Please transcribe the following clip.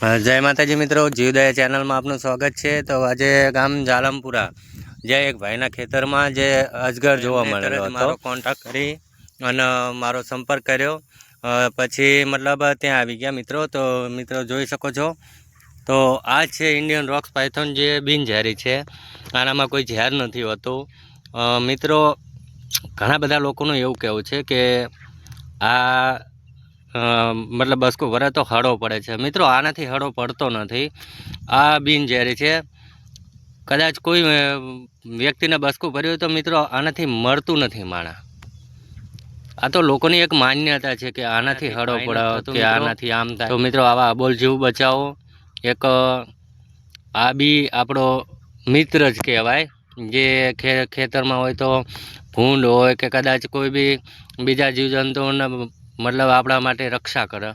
જય માતાજી મિત્રો જીવદયા ચેનલમાં આપનું સ્વાગત છે. તો આજે ગામ જાલમપુરા જે એક ભાઈના ખેતરમાં જે અજગર જોવા મળેલો હતો. મારો કોન્ટેક્ટ કરી અને મારો સંપર્ક કર્યો. પછી મતલબ ત્યાં આવી ગયા મિત્રો. તો મિત્રો જોઈ શકો છો. તો આ છે ઇન્ડિયન રોક્સ પાયથોન જે બિનઝેરી છે. આનામાં કોઈ ઝેર નથી હોતું. મિત્રો ઘણા બધા લોકોનું એવું કહેવું છે કે આ મતલબ બસકો ભરે તો હળો પડે છે. મિત્રો આનાથી હળો પડતો નથી. આ બિનઝેરી છે. કદાચ કોઈ વ્યક્તિને બસકું ભર્યું તો મિત્રો આનાથી મળતું નથી માણા. આ તો લોકોની એક માન્યતા છે કે આનાથી હળો પડે કે આનાથી આમ થાય. તો મિત્રો આવા અબોલ જીવ બચાવો. એક આ બી આપણો મિત્ર જ કહેવાય. જે ખેતરમાં હોય તો ભૂંડ હોય કે કદાચ કોઈ બી બીજા જીવજંતુઓને મતલબ આપણા માટે રક્ષા કરે.